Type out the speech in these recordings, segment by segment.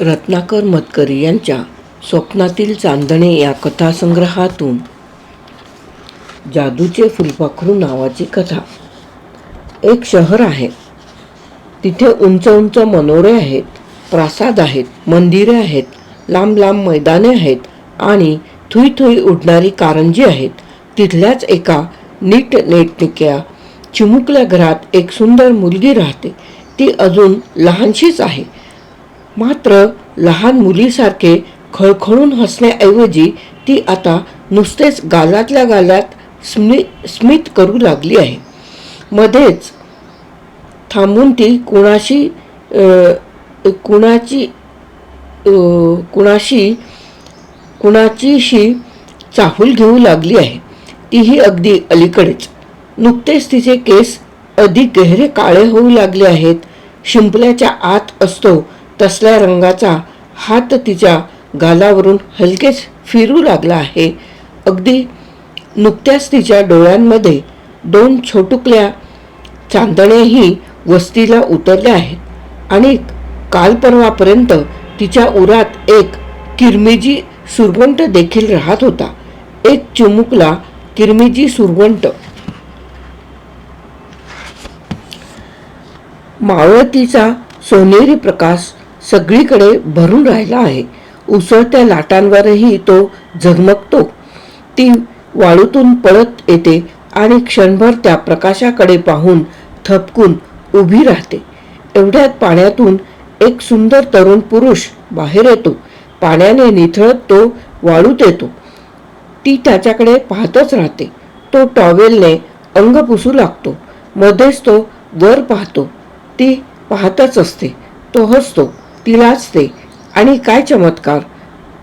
रत्नाकर मतकरी यांच्या स्वप्नातील चांदणे या कथासंग्रहातून जादूचे फुलपाखरू नावाची कथा. एक शहर आहे. तिथे उंच उंच मनोरे आहेत प्रासाद आहेत मंदिरे आहेत लांब लांब मैदाने आहेत आणि थुई थुई उडणारी कारंजी आहेत. तिथल्याच एका नीट नेटनिक्या चिमुकल्या घरात एक सुंदर मुलगी राहते. ती अजून लहानशीच आहे. मात्र लहान मुलीसारखे खळखळून हसण्याऐवजी ती आता नुसतेच गालातल्या गालात स्मि स्मित करू लागली आहे. मध्येच थांबून ती कुणाशी कुणाची कुणाशी कुणाचीशी चाहूल घेऊ लागली आहे. तीही अगदी अलीकडेच. नुकतेच तिचे केस अधिक गहरे काळे होऊ लागले आहेत. शिंपल्याच्या आत असतो तसल्या रंगाचा हात तिच्या गालावरून हलकेच फिरू लागला आहे. अगदी नुकत्याच तिच्या डोळ्यांमध्ये दोन छोटुकल्या चांदण्याही वस्तीला उतरल्या आहेत आणि काल परवापर्यंत तिच्या उरात एक किरमिजी सुरवंट देखील राहत होता. एक चिमुकला किरमिजी सुरवंट. मावळतीचा सोनेरी प्रकाश सगळीकडे भरून राहिला आहे. उसळत्या लाटांवरही तो झगमगतो. ती वाळूतून पळत येते आणि क्षणभर त्या प्रकाशाकडे पाहून थपकून उभी राहते. एवढ्यात पाण्यातून एक सुंदर तरुण पुरुष बाहेर येतो. पाण्याने निथळत तो वाळूत येतो. ती त्याच्याकडे पाहतच राहते. तो टॉवेलने अंग पुसू लागतो. मध्येच तो वर पाहतो. ती पाहतच असते. तो हसतो. तिलाच ते आणि काय चमत्कार.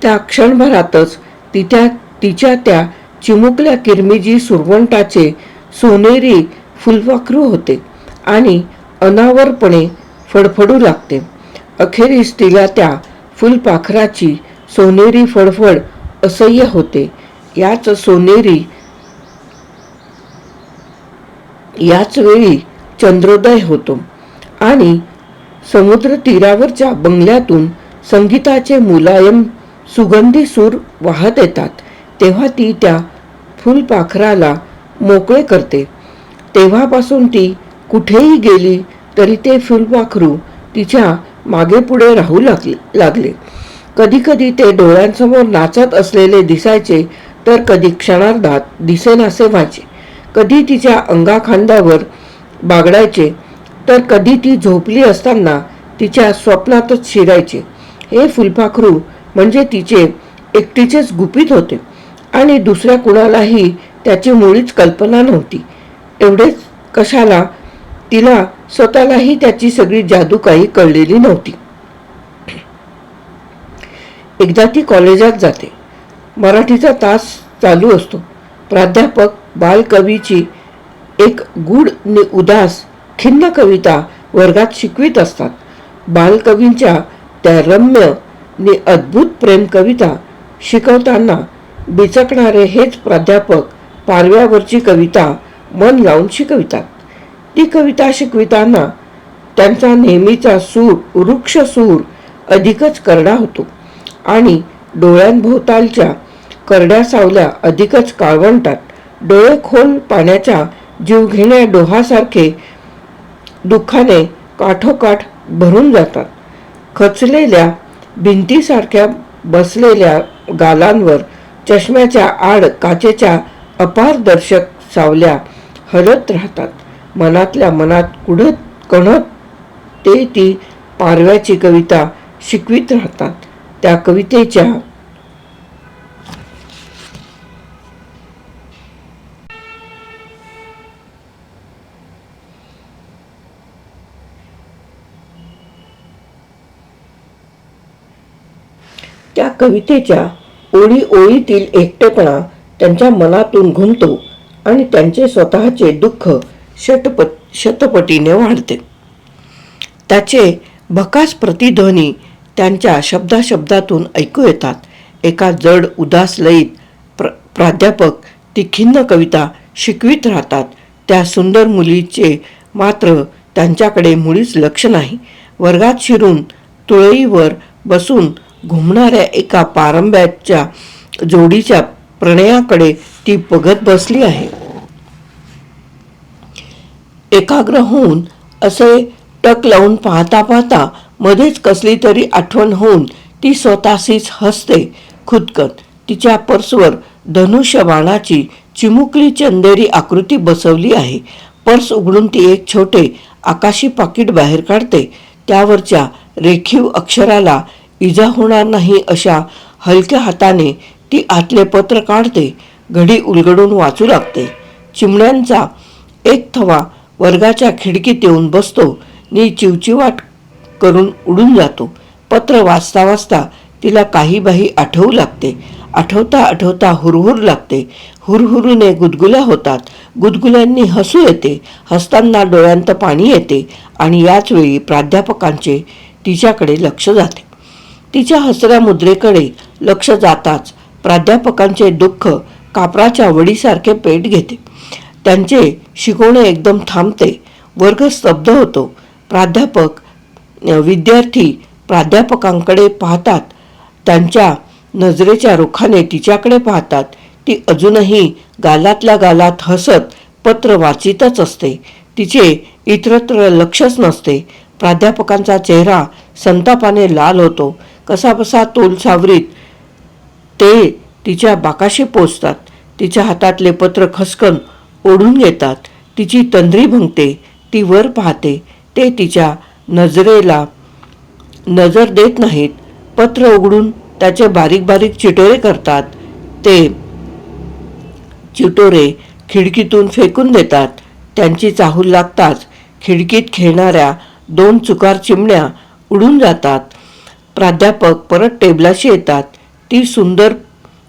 त्या क्षणभरातच तिच्या तिच्या त्या चिमुकल्या किरमिजी सुरवंटाचे सोनेरी फुलपाखरू होते आणि अनावरपणे फडफडू लागते. अखेरीस तिला त्या फुलपाखराची सोनेरी फडफड असह्य होते. याच सोनेरी याच वेळी चंद्रोदय होतो. आणि समुद्र तीरावरच्या बंगल्यातून संगीताचे मुलायम सुगंधी सूर वाहत येतात. तेव्हा ती त्या फुलपाखराला मोकळे करते. तेव्हापासून ती कुठेही गेली तरी ते फुलपाखरू तिच्यामागे पुढे राहू लागले लागले. कधीकधी ते डोळ्यांसमोर नाचत असलेले दिसायचे तर कधी क्षणार्धात दिसेनासे व्हायचे. कधी तिच्या अंगाखांद्यावर बागडायचे तर कधी ती झोपली असताना तिच्या स्वप्नातच शिरायचे. हे फुलपाखरू म्हणजे तिचे एकटीचेच गुपित होते आणि दुसऱ्या कुणालाही त्याची मुळीच कल्पना नव्हती. एवढेच कशाला तिला स्वतःलाही त्याची सगळी जादू काही कळलेली नव्हती. एकदा ती कॉलेजात जाते. मराठीचा तास चालू असतो. प्राध्यापक बालकवीची एक गूढ नि उदास खिन्न कविता वर्गात शिकवित असतात. बालकवींच्या त्या रम्य नि अद्भुत प्रेम कविता शिकवताना बिचकणारे हेच प्राध्यापक पारव्यावरची कविता मन लावून शिकवितात. ती कविता शिकविताना त्यांचा नेहमीचा सूर वृक्ष सूर अधिकच करडा होतो आणि डोळ्यांभोवतालच्या करड्या सावल्या अधिकच काळवंटात. डोळे खोल पाण्याच्या जीवघेण्या डोहासारखे दुःखाने काठोकाठ भरून जातात. खचलेल्या भिंतीसारख्या बसलेल्या गालांवर चष्म्याच्या आड काचेच्या अपारदर्शक सावल्या हलत राहतात. मनातल्या मनात कुढत कणत ते ती पारव्याची कविता शिकवित राहतात. त्या कवितेच्या त्या कवितेच्या ओळी ओळीतील एकटेपणा त्यांच्या मनातून घुमतो आणि त्यांचे स्वतःचे दुःख शतपट शतपटीने वाढते. त्याचे भकास प्रतिध्वनी त्यांच्या शब्दाशब्दातून ऐकू येतात. एका जड उदास लयीत प्र प्राध्यापक ती खिन्न कविता शिकवित राहतात. त्या सुंदर मुलीचे मात्र त्यांच्याकडे मुळीच लक्ष नाही. वर्गात शिरून तुळईवर बसून घुमणाऱ्या एका पारंब्याच्या जोडीच्या प्रणयाकडे ती बघत बसली आहे. एकाग्र होऊन असे टक लावून पाहता पाहता मध्येच कसली तरी आठवण होऊन ती स्वतःशीच हसते खुदकन. तिच्या पर्सवर धनुष्य बाणाची चिमुकली चंदेरी आकृती बसवली आहे. पर्स उघडून ती एक छोटे आकाशी पाकिट बाहेर काढते. त्यावरच्या रेखीव अक्षराला इजा होणार नाही अशा हलक्या हाताने ती आतले पत्र काढते घडी उलगडून वाचू लागते. चिमण्यांचा एक थवा वर्गाच्या खिडकीत येऊन बसतो. नि चिवचिवाट करून उडून जातो. पत्र वाचता वाचता तिला काही बाही आठवू लागते. आठवता आठवता हुरहुर लागते. हुरहुरूने गुदगुल्या होतात. गुदगुल्यांनी हसू येते. हसताना डोळ्यांत पाणी येते आणि याच वेळी प्राध्यापकांचे तिच्याकडे लक्ष जाते. तिच्या हसऱ्या मुद्रेकडे लक्ष जाताच प्राध्यापकांचे दुःख कापराच्या वडीसारखे पेट घेते. त्यांचे शिकवणे एकदम थांबते. वर्ग स्तब्ध होतो. प्राध्यापक विद्यार्थी प्राध्यापकांकडे पाहतात. त्यांच्या नजरेच्या रुखाने तिच्याकडे पाहतात. ती अजूनही गालातल्या गालात हसत पत्र वाचितच असते. तिचे इतरत्र लक्षच नसते. प्राध्यापकांचा चेहरा संतापाने लाल होतो. कसाबसा तोल सावरीत ते तिच्या बाकाशी पोचतात. तिच्या हातातले पत्र खसकन ओढून घेतात. तिची तंद्री भंगते ती वर पाहते. ते तिच्या नजरेला नजर देत नाहीत. पत्र उघडून त्याचे बारीक बारीक चिटोरे करतात. ते चिटोरे खिडकीतून फेकून देतात. त्यांची चाहूल लागताच खिडकीत खेळणाऱ्या दोन चुकार चिमण्या उडून जातात. प्राध्यापक परत टेबलाशी येतात. ती सुंदर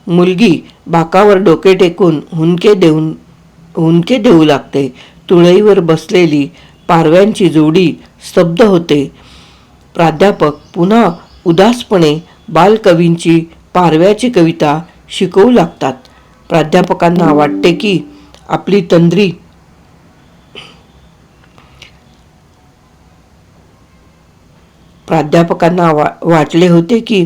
मुलगी बाकावर डोके टेकून हुंके देऊन हुंके देऊ लागते. तुळईवर बसलेली पारव्यांची जोडी स्तब्ध होते. प्राध्यापक पुन्हा उदासपणे बालकवींची पारव्याची कविता शिकवू लागतात. प्राध्यापकांना वाटते की आपली तंद्री प्राध्यापकांना वा वाटले होते की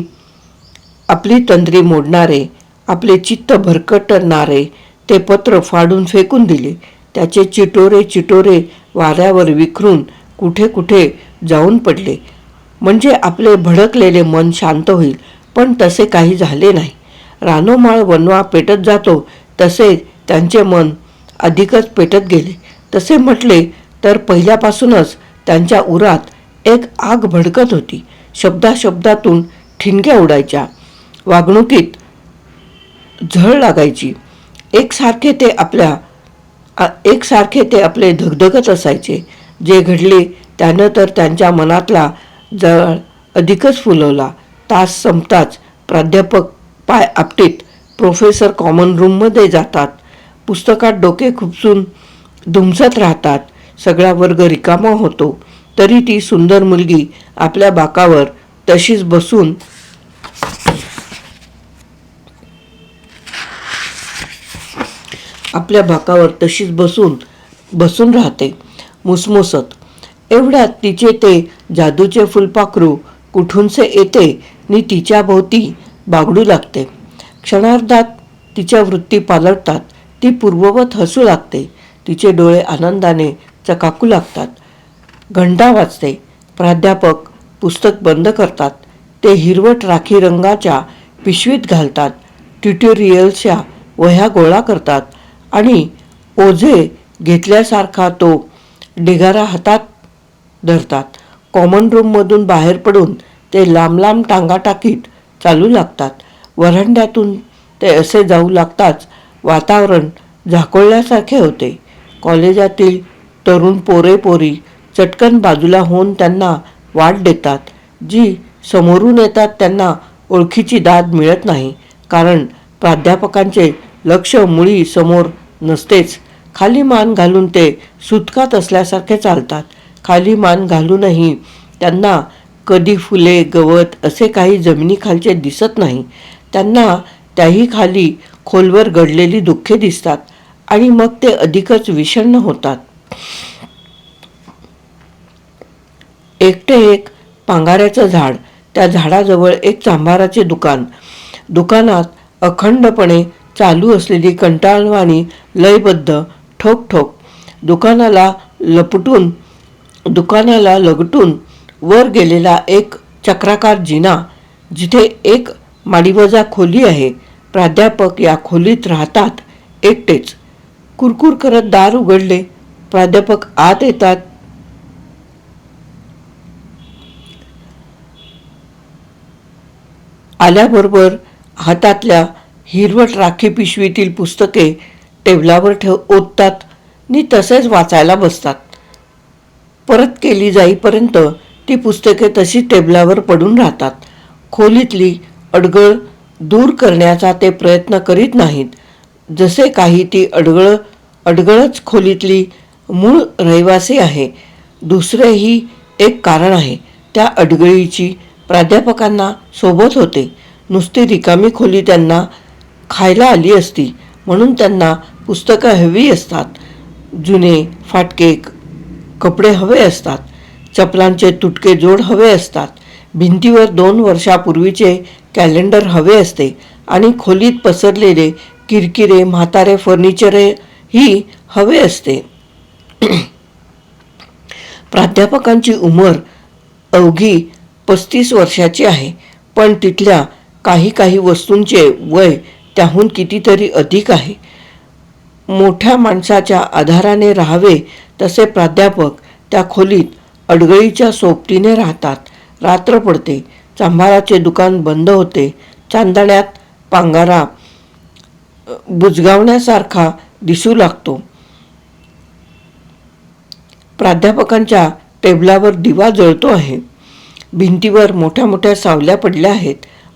आपली तंद्री मोडणारे आपले चित्त भरकटणारे ते पत्र फाडून फेकून दिले. त्याचे चिटोरे चिटोरे वाऱ्यावर विखरून कुठे कुठे जाऊन पडले. म्हणजे आपले भडकलेले मन शांत होईल पण तसे काही झाले नाही. रानोमाळ वनवा पेटत जातो तसे त्यांचे मन अधिकच पेटत गेले. तसे म्हटले तर पहिल्यापासूनच त्यांच्या उरात एक आग भडकत होती. शब्दाशब्दातून ठिणग्या उडायच्या. वागणुकीत झळ लागायची. एकसारखे ते आपल्या एकसारखे ते आपले धगधगत असायचे. जे घडले त्यानं तर त्यांच्या मनातला जळ अधिकच फुलवला. तास संपताच प्राध्यापक पाय आपटीत प्रोफेसर कॉमन रूममध्ये जातात. पुस्तकात डोके खुपसून धुमसत राहतात. सगळा वर्ग रिकामा होतो. तरी ती सुंदर मुलगी आपल्या बाकावर तशीच बसून आपल्या बाकावर तशीच बसून बसून राहते. मुसमुसत. एवढ्यात तिचे ते जादूचे फुलपाखरू कुठूनसे येते नि तिच्या भोवती बागडू लागते. क्षणार्धात तिच्या वृत्ती पालटतात. ती पूर्ववत हसू लागते. तिचे डोळे आनंदाने चकाकू लागतात. घंटा वाजते. प्राध्यापक पुस्तक बंद करतात. ते हिरवट राखी रंगाच्या पिशवीत घालतात. ट्युटोरियल्सच्या वह्या गोळा करतात. आणि ओझे घेतल्यासारखा तो ढिगारा हातात धरतात. कॉमन रूममधून बाहेर पडून ते लांब लांब टांगा टाकीत चालू लागतात. वरांड्यातून ते असे जाऊ लागताच वातावरण झाकोळल्यासारखे होते. कॉलेजातील तरुण पोरे पोरी चटकन बाजूला होऊन त्यांना वाट देतात. जी समोरून येतात त्यांना ओळखीची दाद मिळत नाही. कारण प्राध्यापकांचे लक्ष मुळी समोर नसतेच. खाली मान घालून ते सुतकात असल्यासारखे चालतात. खाली मान घालूनही त्यांना कधी फुले गवत असे काही जमिनीखालचे दिसत नाही. त्यांना त्याही खाली खोलवर घडलेली दुःखे दिसतात आणि मग ते अधिकच विषण्ण होतात. एकटे एक पांगाऱ्याचं झाड त्या झाडाजवळ एक चांभाराचे दुकान. दुकानात अखंडपणे चालू असलेली कंटाळवाणी लयबद्ध ठोक ठोक दुकानाला लपटून दुकानाला लगटून वर गेलेला एक चक्राकार जिना जिथे एक माडीवजा खोली आहे. प्राध्यापक या खोलीत राहतात एकटेच. कुरकुर करत दार उघडले. प्राध्यापक आत येतात. आल्याबरोबर हातातल्या हिरवट राखी पिशवीतील पुस्तके टेबलावर ठेव ओततात नि तसेच वाचायला बसतात. परत केली जाईपर्यंत ती पुस्तके तशी टेबलावर पडून राहतात. खोलीतली अडगळ दूर करण्याचा ते प्रयत्न करीत नाहीत. जसे काही ती अडगळ अडगळच खोलीतली मूळ रहिवासी आहे. दुसरेही एक कारण आहे. त्या अडगळीची प्राध्यापकांना सोबत होते. नुसती रिकामी खोली त्यांना खायला आली असती म्हणून त्यांना पुस्तकं हवी असतात. जुने फाटके कपडे हवे असतात. चपलांचे तुटके जोड हवे असतात. भिंतीवर दोन वर्षापूर्वीचे कॅलेंडर हवे असते आणि खोलीत पसरलेले किरकिरे म्हातारे फर्निचरही हवे असते. प्राध्यापकांची उमर अवघी पस्तीस वर्षाची आहे. पण तिथल्या काही काही वस्तूंचे वय त्याहून कितीतरी अधिक आहे. मोठ्या माणसाच्या आधाराने राहावे तसे प्राध्यापक त्या खोलीत अडगळीच्या सोबतीने राहतात. रात्र पडते चांभाराचे दुकान बंद होते चांदण्यात पांगारा बुजगावण्यासारखा दिसू लागतो. प्राध्यापकांच्या टेबलावर दिवा जळतो आहे. भिंतीवर मोठ्या मोठ्या सावल्या पडल्या आहेत.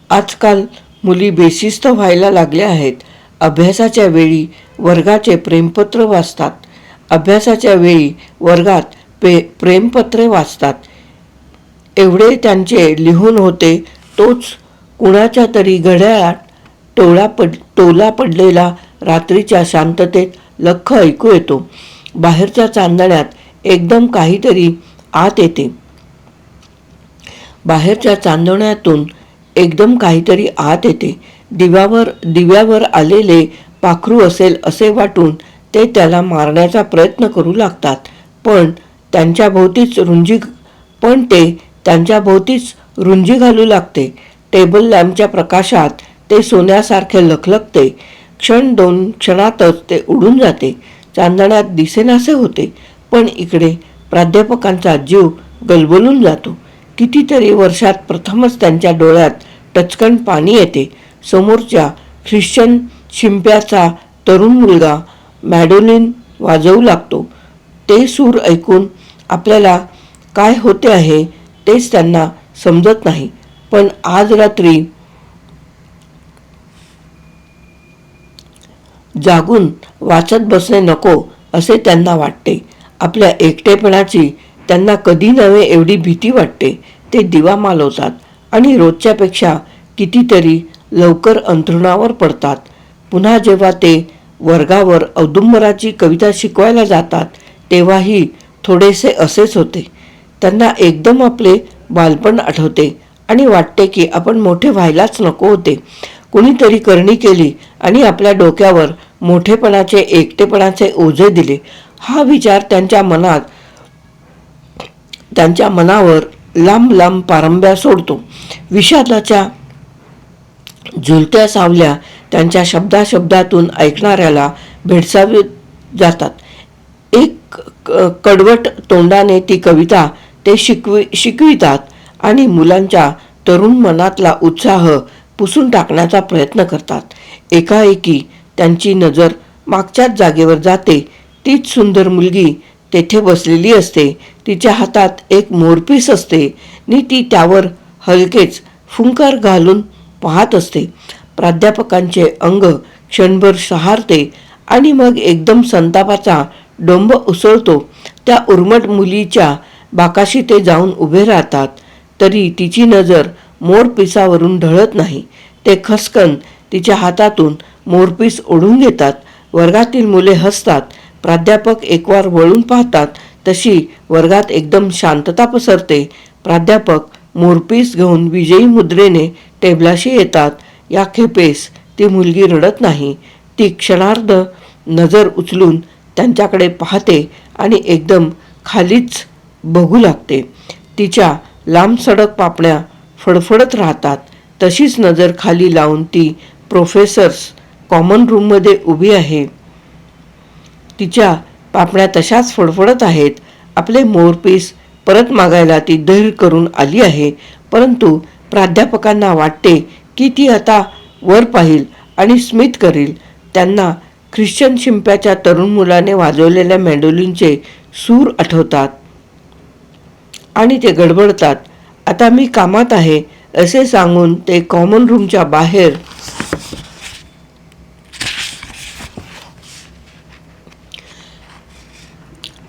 आजकाल मुली बेशिस्त व्हायला लागल्या आहेत. अभ्यासाच्या वेळी वर्गाचे प्रेमपत्र वाचतात. अभ्यासाच्या वेळी वर्गात पे प्रेमपत्रे वाचतात. एवढे त्यांचे लिहून होते तोच कुणाच्या तरी घड्याळात टोळा पड टोला पडलेला रात्रीच्या शांततेत लख ऐकू येतो. बाहेरच्या चांदण्यात एकदम काहीतरी आत येते. बाहेरच्या चांदण्यातून एकदम काहीतरी आत येते. दिव्यावर दिव्यावर आलेले पाखरू असेल असे वाटून ते त्याला मारण्याचा प्रयत्न करू लागतात. पण त्यांच्या भोवतीच रुंजी पण ते त्यांच्या भोवतीच रुंजी घालू लागते. टेबल लॅम्पच्या प्रकाशात ते सोन्यासारखे लखलखते. क्षण दोन क्षणातच ते उडून जाते. चांदण्यात दिसेनासे होते. पण इकडे प्राध्यापकांचा जीव गलबलून जातो. कितीतरी वर्षात प्रथमच त्यांच्या डोळ्यात टचकन पाणी येते. समोरच्या ख्रिश्चन शिंप्याचा तरुण मुलगा मॅडोलिन वाजवू लागतो. ते सूर ऐकून आपल्याला काय होते आहे तेच त्यांना समजत नाही. पण आज रात्री जागून वाचत बसणे नको असे त्यांना वाटते. आपल्या एकटेपणाची त्यांना कधी नव्हे एवढी भीती वाटते. ते दिवा मालवतात आणि रोजच्यापेक्षा कितीतरी लवकर अंथरुणावर पडतात. पुन्हा जेव्हा ते वर्गावर औदुंबराची कविता शिकवायला जातात तेव्हाही थोडेसे असेच होते. त्यांना एकदम आपले बालपण आठवते आणि वाटते की आपण मोठे व्हायलाच नको होते. कुणीतरी करणी केली आणि आपल्या डोक्यावर मोठेपणाचे एकटेपणाचे ओझे दिले. हा विचार त्यांच्या मनात त्यांच्या मनावर लांब लांब पारंब्या सोडतो. विषादाच्या झुलत्या सावल्या त्यांच्या शब्दाशब्दातून ऐकणाऱ्याला भेडसावत जातात. एक कडवट तोंडाने ती कविता ते शिकवी शिकवितात आणि मुलांच्या तरुण मनातला उत्साह पुसून टाकण्याचा प्रयत्न करतात. एकाएकी त्यांची नजर मागच्याच जागेवर जाते. तीच सुंदर मुलगी तेथे बसलेली असते. तिच्या हातात एक मोरपीस असते. नि ती त्यावर हलकेच फुंकार घालून पाहत असते. प्राध्यापकांचे अंग क्षणभर सहारते आणि मग एकदम संतापाचा डोंब उसळतो. त्या उर्मट मुलीच्या बाकाशी ते जाऊन उभे राहतात. तरी तिची नजर मोरपिसावरून ढळत नाही. ते खसकन तिच्या हातातून मोरपीस ओढून घेतात. वर्गातील मुले हसतात. प्राध्यापक एकवार वळून पाहतात. तशी वर्गात एकदम शांतता पसरते. प्राध्यापक मोरपीस घेऊन विजयी मुद्रेने टेबलाशी येतात. या खेपेस ती मुलगी रडत नाही. ती क्षणार्ध नजर उचलून त्यांच्याकडे पाहते आणि एकदम खालीच बघू लागते. तिच्या लांब सडक पापण्या फडफडत राहतात. तशीच नजर खाली लावून ती प्रोफेसर्स कॉमन रूममध्ये उभी आहे. तिच्या पापण्या तशाच फडफडत आहेत. आपले मोरपीस परत मागायला ती धैर्य करून आली आहे. परंतु प्राध्यापकांना वाटते की ती आता वर पाहिल आणि स्मित करील. त्यांना ख्रिश्चन शिंप्याच्या तरुण मुलाने वाजवलेल्या मॅन्डोलिनचे सूर आठवतात. आणि ते गडबडतात. आता मी कामात आहे असे सांगून ते कॉमन रूमच्या बाहेर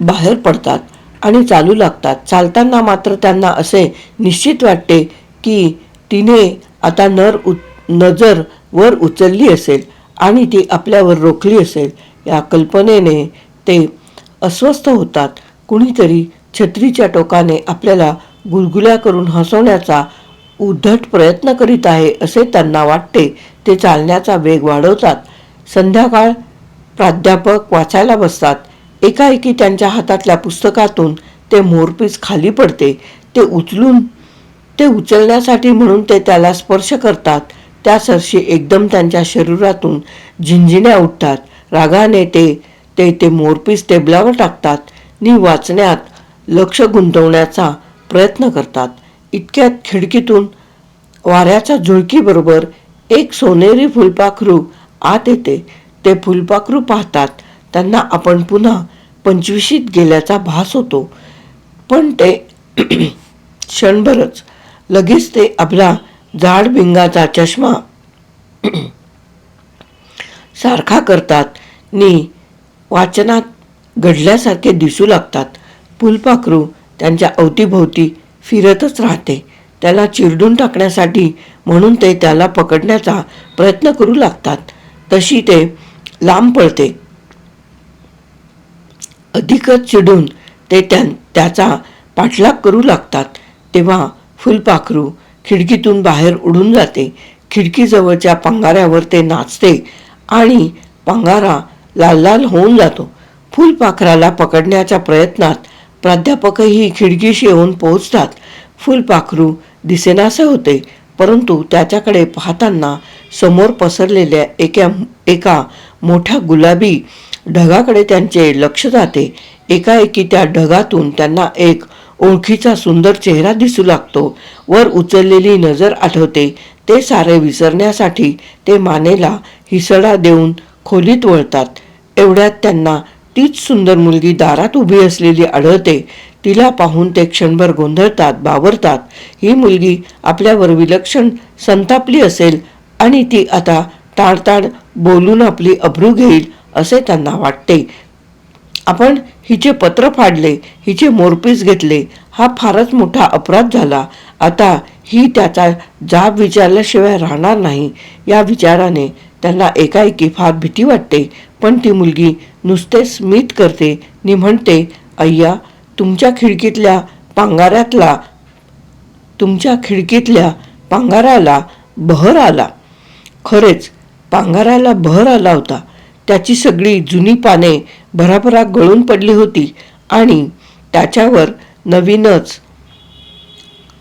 बाहेर पडतात आणि चालू लागतात. चालताना मात्र त्यांना असे निश्चित वाटते की तिने आता नर उ नजर वर उचलली असेल आणि ती आपल्यावर रोखली असेल. या कल्पनेने ते अस्वस्थ होतात. कुणीतरी छत्रीच्या टोकाने आपल्याला गुलगुल्या करून हसवण्याचा उद्धट प्रयत्न करीत आहे असे त्यांना वाटते. ते चालण्याचा वेग वाढवतात. संध्याकाळ प्राध्यापक वाचायला बसतात. एकाएकी त्यांच्या हातातल्या पुस्तकातून ते मोरपीस खाली पडते ते उचलून ते उचलण्यासाठी म्हणून ते त्याला स्पर्श करतात. त्या सरशी एकदम त्यांच्या शरीरातून झिंझिण्या उठतात. रागाने ते ते ते मोरपीस टेबलावर टाकतात. नि वाचण्यात लक्ष गुंतवण्याचा प्रयत्न करतात. इतक्यात खिडकीतून वाऱ्याच्या झुळकीबरोबर एक सोनेरी फुलपाखरू आत येते. ते फुलपाखरू पाहतात. त्यांना आपण पुन्हा पंचवीशीत गेल्याचा भास होतो. पण ते क्षणभरच. लगेच ते आपला जाडबिंगाचा चष्मा सारखा करतात. नि वाचनात घडल्यासारखे दिसू लागतात. फुलपाखरू त्यांच्या अवतीभोवती फिरतच राहते. त्याला चिरडून टाकण्यासाठी म्हणून ते त्याला पकडण्याचा प्रयत्न करू लागतात. तशी ते लांब पळते. अधिकच चिडून ते त्या त्याचा पाठलाग करू लागतात. तेव्हा फुलपाखरू खिडकीतून बाहेर उडून जाते. खिडकीजवळच्या पंगाऱ्यावर ते नाचते आणि पंगारा लाल लाल होऊन जातो. फुलपाखराला पकडण्याच्या प्रयत्नात प्राध्यापकही खिडकीशी येऊन पोहोचतात. फुलपाखरू दिसेनासे होते परंतु त्याच्याकडे पाहताना समोर पसरलेल्या एका एका मोठ्या गुलाबी ढगाकडे त्यांचे लक्ष जाते. एकाएकी त्या ढगातून त्यांना एक ओळखीचा सुंदर चेहरा दिसू लागतो. वर उचललेली नजर आठवते. ते सारे विसरण्यासाठी ते मानेला हिसडा देऊन खोलीत वळतात. एवढ्यात त्यांना तीच सुंदर मुलगी दारात उभी असलेली आढळते. तिला पाहून ते क्षणभर गोंधळतात बावरतात. ही मुलगी आपल्यावर विलक्षण संतापली असेल आणि ती आता ताडताड बोलून आपली अभ्रू घेईल असे त्यांना वाटते. आपण हिचे पत्र फाडले हिचे मोरपीस घेतले हा फारच मोठा अपराध झाला. आता ही त्याचा जाब विचारल्याशिवाय राहणार नाही. या विचाराने त्यांना एकाएकी फार भीती वाटते. पण ती मुलगी नुसते स्मित करते. नि म्हणते अय्या तुमच्या खिडकीतल्या पांगाऱ्यातला तुमच्या खिडकीतल्या पांगाराला बहर आला. खरेच पांगाराला बहर आला होता. त्याची सगळी जुनी पाने भराभरा गळून पडली होती आणि त्याच्यावर नवीनच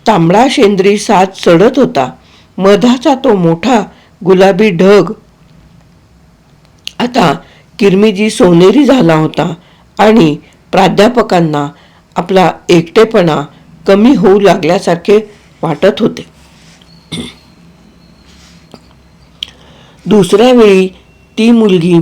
तांबडा शेंद्री साज चढत होता. मधाचा तो मोठा गुलाबी ढग. आता किरमिजी सोनेरी झाला होता आणि प्राध्यापकांना आपला एकटेपणा कमी होऊ लागल्यासारखे वाटत होते. दुसऱ्या वेळी ती मुलगी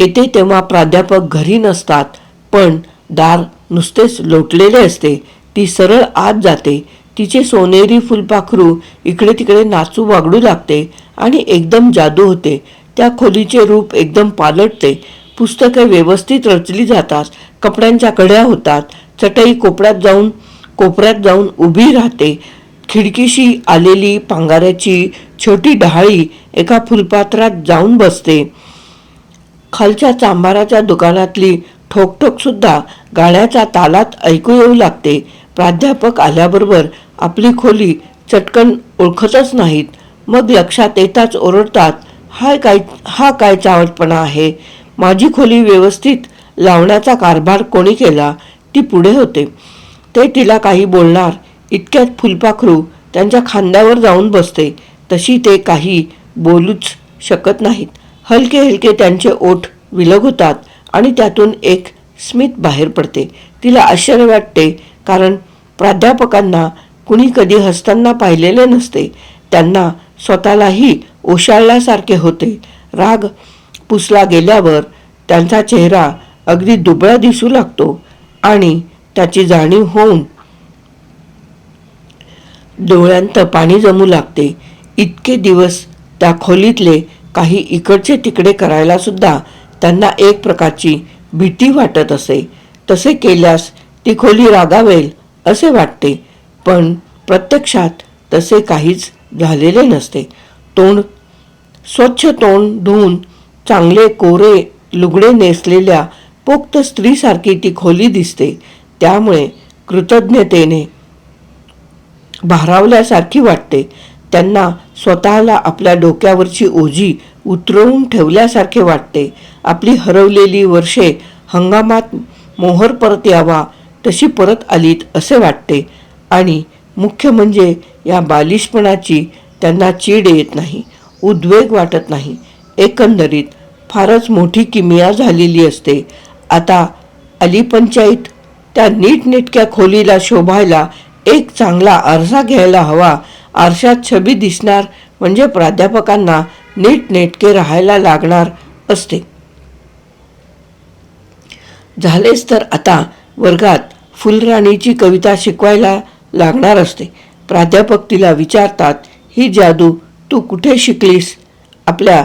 येते तेव्हा प्राध्यापक घरी नसतात पण दार नुसतेच लोटलेले असते. ती सरळ आत जाते. तिचे सोनेरी फुलपाखरू इकडे तिकडे नाचू वागडू लागते आणि एकदम जादू होते. त्या खोलीचे रूप एकदम पालटते. पुस्तके व्यवस्थित रचली जातात. कपड्यांच्या कड्या होतात. चटई कोपऱ्यात जाऊन कोपऱ्यात जाऊन उभी राहते. खिडकीशी आलेली पांगाऱ्याची छोटी डहाळी एका फुलपात्रात जाऊन बसते. खालच्या चांभाराच्या दुकानातली ठोकठोक सुद्धा गाण्याच्या तालात ऐकू येऊ लागते. प्राध्यापक आल्याबरोबर आपली खोली चटकन ओळखतच नाहीत. मग लक्षात येताच ओरडतात हाय काय हा काय चावटपणा आहे? माझी खोली व्यवस्थित लावण्याचा कारभार कोणी केला ती पुढे होते. ते तिला काही बोलणार इतक्यात फुलपाखरू त्यांच्या खांद्यावर जाऊन बसते. तशी ते काही बोलूच शकत नाहीत. हलके हलके त्यांचे ओठ विलग होतात आणि त्यातून एक स्मित बाहेर पडते. तिला आश्चर्य वाटते कारण प्राध्यापकांना कुणी कधी हसताना पाहिलेले नसते. त्यांना स्वतःलाही ओशाळल्यासारखे होते. राग पुसला गेल्यावर त्यांचा चेहरा अगदी दुबळा दिसू लागतो आणि त्याची जाणीव होऊन डोळ्यांत पाणी जमू लागते. इतके दिवस त्या खोलीतले काही इकडचे तिकडे करायला सुद्धा त्यांना एक प्रकारची भीती वाटत असे. तसे केल्यास ती खोली रागावेल असे वाटते पण प्रत्यक्षात तसे काहीच झालेले नसते. तोंड स्वच्छ तोंड धुवून चांगले कोरे लुगडे नेसलेल्या पोक्त स्त्रीसारखी ती खोली दिसते. त्यामुळे कृतज्ञतेने भारावल्यासारखी वाटते. त्यांना स्वतःला आपल्या डोक्यावरची ओझी उतरवून ठेवल्यासारखे वाटते. आपली हरवलेली वर्षे हंगामात मोहर परत यावा तशी परत आलीत असे वाटते. आणि मुख्य म्हणजे या बालिशपणाची त्यांना चीड येत नाही उद्वेग वाटत नाही. एकंदरीत फारच मोठी किमिया झालेली असते. आता अलीपंचायत त्या नीटनेटक्या खोलीला शोभायला एक चांगला आरसा घ्यायला हवा आरशात छबी दिसणार म्हणजे प्राध्यापकांना नीटनेटके राहायला लागणार असते. झालेच तर आता वर्गात फुलराणीची कविता शिकवायला लागणार असते. प्राध्यापक तिला विचारतात ही जादू तू कुठे शिकलीस? आपल्या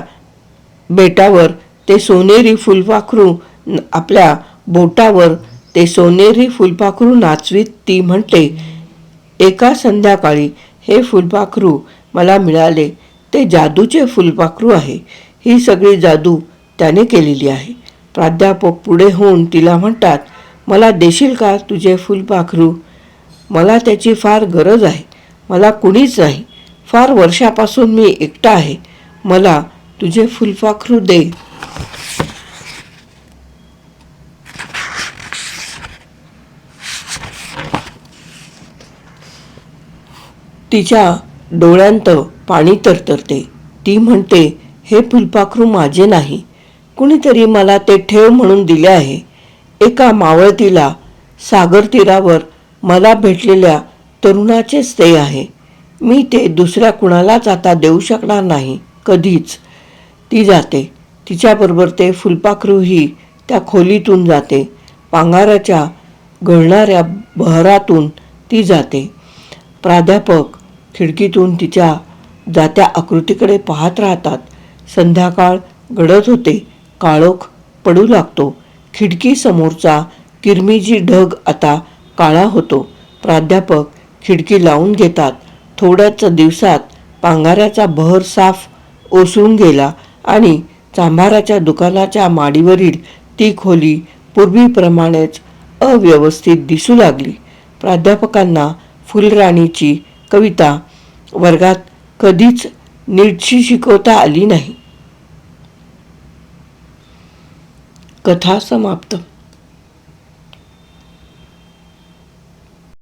बेटावर ते सोनेरी फुलपाखरू आपल्या बोटावर ते सोनेरी फुलपाखरू नाचवीत ती म्हणते एका संध्याकाळी हे फुलपाखरू मला मिळाले. ते जादूचे फुलपाखरू आहे. ही सगळी जादू त्याने केलेली आहे. प्राध्यापक पुढे होऊन तिला म्हणतात मला देशील का तुझे फुलपाखरू? मला त्याची फार गरज आहे. मला कुणीच नाही. फार वर्षापासून मी एकटा आहे. मला तुझे फुलपाखरू दे. तिच्या डोळ्यांत पाणी तरतरते. ती म्हणते हे फुलपाखरू माझे नाही. कुणीतरी मला ते ठेव म्हणून दिले आहे. एका मावळतीला सागर तीरावर मला भेटलेल्या तरुणाचेच ते आहे. मी ते दुसऱ्या कुणालाच आता देऊ शकणार नाही. कधीच. ती जाते. तिच्याबरोबर ते फुलपाखरूही त्या खोलीतून जाते. पांगाराच्या गळणाऱ्या बहरातून ती जाते. प्राध्यापक खिडकीतून तिच्या जात्या आकृतीकडे पाहत राहतात. संध्याकाळ गडद होते. काळोख पडू लागतो. खिडकीसमोरचा किरमिजी ढग आता काळा होतो. प्राध्यापक खिडकी लावून घेतात. थोड्याच दिवसात पांगाऱ्याचा बहर साफ ओसळून गेला आणि चांभाराच्या दुकानाच्या माडीवरील ती खोली पूर्वीप्रमाणेच अव्यवस्थित दिसू लागली. प्राध्यापकांना फुलराणीची कविता वर्गात कधीच नीटशी शिकवता आली नाही. कथा समाप्त.